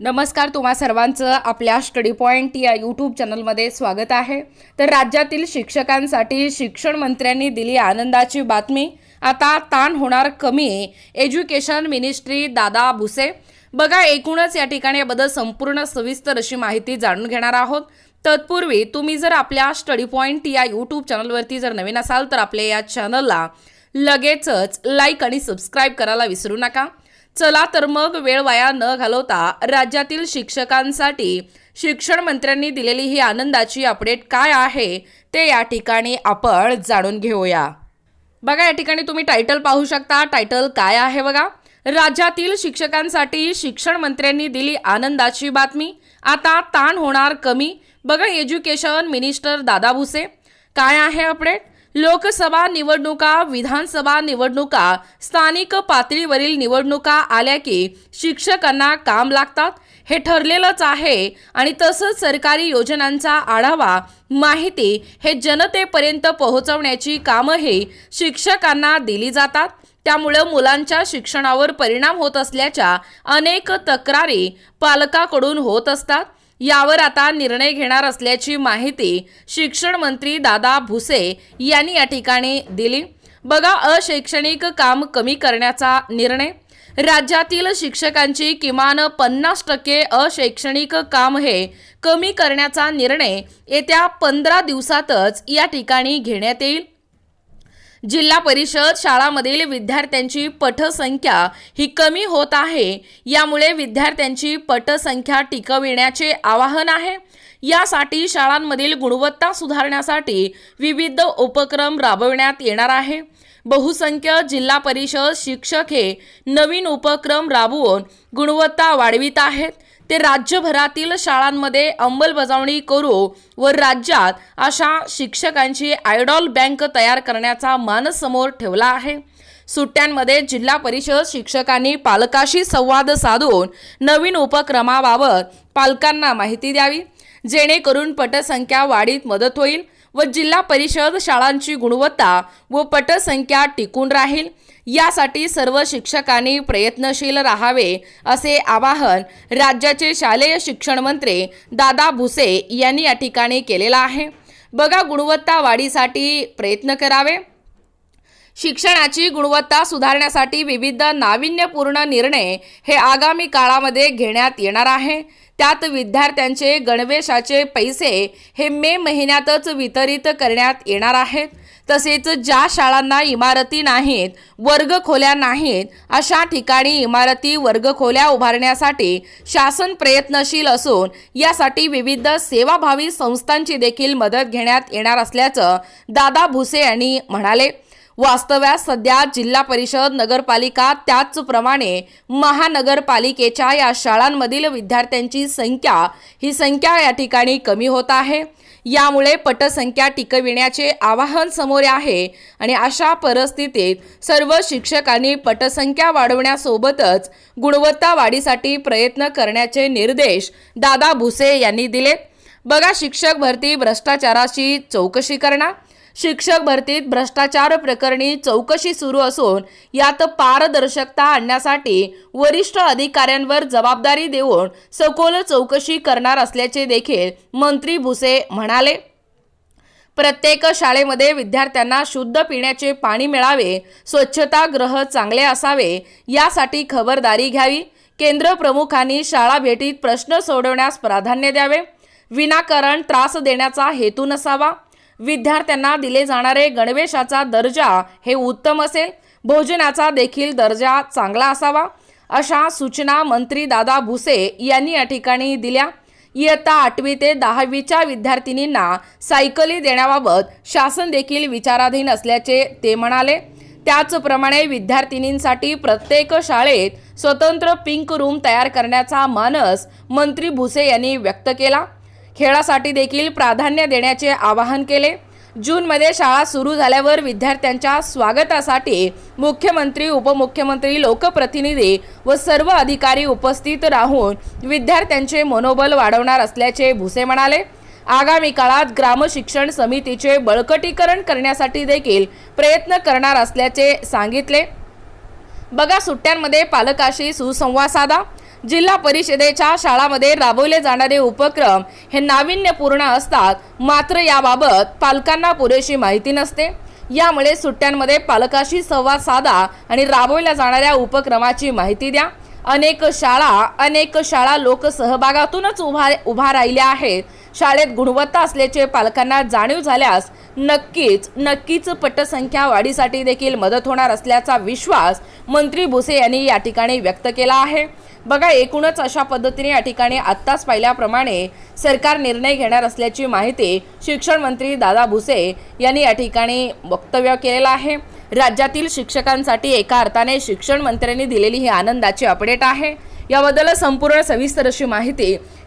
नमस्कार तुम्हा सर्वांचं आपल्या स्टडी पॉईंट या यूट्यूब चॅनलमध्ये स्वागत आहे. तर राज्यातील शिक्षकांसाठी शिक्षण मंत्र्यांनी दिली आनंदाची बातमी. आता ताण होणार कमी एज्युकेशन मिनिस्ट्री दादा भुसे. बघा एकूणच या ठिकाणी याबद्दल संपूर्ण सविस्तर अशी माहिती जाणून घेणार आहोत. तत्पूर्वी तुम्ही जर आपल्या स्टडी पॉईंट या यूट्यूब चॅनलवरती जर नवीन असाल तर आपल्या या चॅनलला लगेचच लाईक आणि सबस्क्राईब करायला विसरू नका. चला तर मग वेळ वाया न घालवता राज्यातील शिक्षकांसाठी शिक्षण मंत्र्यांनी दिलेली ही आनंदाची अपडेट काय आहे ते या ठिकाणी आपण जाणून घेऊया. बघा या ठिकाणी तुम्ही टायटल पाहू शकता. टायटल काय आहे बघा? राज्यातील शिक्षकांसाठी शिक्षण मंत्र्यांनी दिली आनंदाची बातमी. आता ताण होणार कमी. बघा एज्युकेशन मिनिस्टर दादा भुसे. काय आहे अपडेट लोकसभा निवडणुका विधानसभा निवडणुका स्थानिक पातळीवरील निवडणुका आल्या की शिक्षकांना काम लागतात. हे ठरलेलंच आहे आणि तसंच सरकारी योजनांचा आढावा माहिती हे जनतेपर्यंत पोहोचवण्याची कामंही शिक्षकांना दिली जातात. त्यामुळं मुलांच्या शिक्षणावर परिणाम होत असल्याच्या अनेक तक्रारी पालकाकडून होत असतात. यावर आता निर्णय घेणार असल्याची माहिती शिक्षण मंत्री दादा भुसे यांनी या ठिकाणी दिली. बघा अशैक्षणिक काम कमी करण्याचा निर्णय. राज्यातील शिक्षकांची किमान पन्नास टक्के अशैक्षणिक काम हे कमी करण्याचा निर्णय येत्या पंधरा दिवसातच या ठिकाणी घेण्यात येईल. जिल्हा परिषद शाळांमधील विद्यार्थ्यांची पटसंख्या ही कमी होत आहे. यामुळे विद्यार्थ्यांची पटसंख्या टिकविण्याचे आवाहन आहे. यासाठी शाळांमधील गुणवत्ता सुधारण्यासाठी विविध उपक्रम राबविण्यात येणार आहे. बहुसंख्य जिल्हा परिषद शिक्षक हे नवीन उपक्रम राबवून गुणवत्ता वाढवित आहेत. ते राज्यभरातील शाळांमध्ये अंमलबजावणी करू व राज्यात अशा शिक्षकांची आयडॉल बँक तयार करण्याचा मानस समोर ठेवला आहे. सुट्ट्यांमध्ये जिल्हा परिषद शिक्षकांनी पालकाशी संवाद साधून नवीन उपक्रमाबाबत पालकांना माहिती द्यावी. जेणेकरून पटसंख्या वाढीत मदत होईल. व जिल्हा परिषद शाळांची गुणवत्ता व पटसंख्या टिकून राहील. यासाठी सर्व शिक्षकांनी प्रयत्नशील राहावे असे आवाहन राज्याचे शालेय शिक्षण मंत्री दादा भुसे यांनी या ठिकाणी केलेलं आहे. बघा गुणवत्ता वाढीसाठी प्रयत्न करावे. शिक्षणाची गुणवत्ता सुधारण्यासाठी विविध नाविन्यपूर्ण निर्णय हे आगामी काळामध्ये घेण्यात येणार आहे. त्यात विद्यार्थ्यांचे गणवेशाचे पैसे हे मे महिन्यातच वितरित करण्यात येणार आहेत. तसेच ज्या शाळांना इमारती नाहीत वर्गखोल्या नाहीत अशा ठिकाणी इमारती वर्गखोल्या उभारण्यासाठी शासन प्रयत्नशील असून यासाठी विविध सेवाभावी संस्थांची देखील मदत घेण्यात येणार असल्याचं दादा भुसे यांनी म्हणाले. वास्तव्यात सध्या जिल्हा परिषद नगरपालिका त्याचप्रमाणे महानगरपालिकेच्या या शाळांमधील विद्यार्थ्यांची संख्या ही संख्या या ठिकाणी कमी होत आहे. यामुळे पटसंख्या टिकविण्याचे आवाहन समोर आहे आणि अशा परिस्थितीत सर्व शिक्षकांनी पटसंख्या वाढवण्यासोबतच गुणवत्ता वाढीसाठी प्रयत्न करण्याचे निर्देश दादा भुसे यांनी दिलेत बघा शिक्षक भरती भ्रष्टाचाराची चौकशी करणार. शिक्षक भरतीत भ्रष्टाचार प्रकरणी चौकशी सुरू असून यात पारदर्शकता आणण्यासाठी वरिष्ठ अधिकाऱ्यांवर जबाबदारी देऊन सखोल चौकशी करणार असल्याचे देखील मंत्री भुसे म्हणाले. प्रत्येक शाळेमध्ये विद्यार्थ्यांना शुद्ध पिण्याचे पाणी मिळावे स्वच्छतागृह चांगले असावे यासाठी खबरदारी घ्यावी. केंद्र प्रमुखांनी शाळा भेटीत प्रश्न सोडवण्यास प्राधान्य द्यावे. विनाकारण त्रास देण्याचा हेतू नसावा. विद्यार्थ्यांना दिले जाणारे गणवेशाचा दर्जा हे उत्तम असेल. भोजनाचा देखील दर्जा चांगला असावा. अशा सूचना मंत्री दादा भुसे यांनी या ठिकाणी दिल्या. इयत्ता आठवी ते दहावीच्या विद्यार्थिनींना सायकली देण्याबाबत शासन देखील विचाराधीन असल्याचे ते म्हणाले. त्याचप्रमाणे विद्यार्थिनींसाठी प्रत्येक शाळेत स्वतंत्र पिंक रूम तयार करण्याचा मानस मंत्री भुसे यांनी व्यक्त केला. खेळासाठी देखील प्राधान्य देण्याचे आवाहन केले. जूनमध्ये शाळा सुरू झाल्यावर विद्यार्थ्यांच्या स्वागतासाठी मुख्यमंत्री उपमुख्यमंत्री लोकप्रतिनिधी व सर्व अधिकारी उपस्थित राहून विद्यार्थ्यांचे मनोबल वाढवणार असल्याचे भुसे म्हणाले. आगामी काळात ग्रामशिक्षण समितीचे बळकटीकरण करण्यासाठी देखील प्रयत्न करणार असल्याचे सांगितले. बघा सुट्ट्यांमध्ये पालकाशी सुसंवाद साधा. जिल्हा परिषदेच्या शाळांमध्ये राबवले जाणारे उपक्रम हे नाविन्यपूर्ण असतात. मात्र याबाबत पालकांना पुरेशी माहिती नसते. यामुळे सुट्ट्यांमध्ये पालकाशी संवाद साधा आणि राबवल्या जाणाऱ्या उपक्रमाची माहिती द्या. अनेक शाळा अनेक शाळा लोकसहभागातूनच उभा उभा राहिल्या आहेत. शाळेत गुणवत्ता असल्याचे पालकांना जाणीव झाल्यास नक्कीच नक्कीच पटसंख्या वाढीसाठी देखील मदत होणार असल्याचा विश्वास मंत्री भुसे यांनी या ठिकाणी व्यक्त केला आहे. बघा एकूणच अशा पद्धतीने या ठिकाणी आत्ताच पाहिल्याप्रमाणे सरकार निर्णय घेणार असल्याची माहिती शिक्षण मंत्री दादा भुसे यांनी या ठिकाणी वक्तव्य केलेलं आहे. राज्यातील शिक्षकांसाठी एका अर्थाने शिक्षण मंत्र्यांनी दिलेली ही आनंदाची अपडेट आहे. याबद्दल संपूर्ण सविस्तर अशी माहिती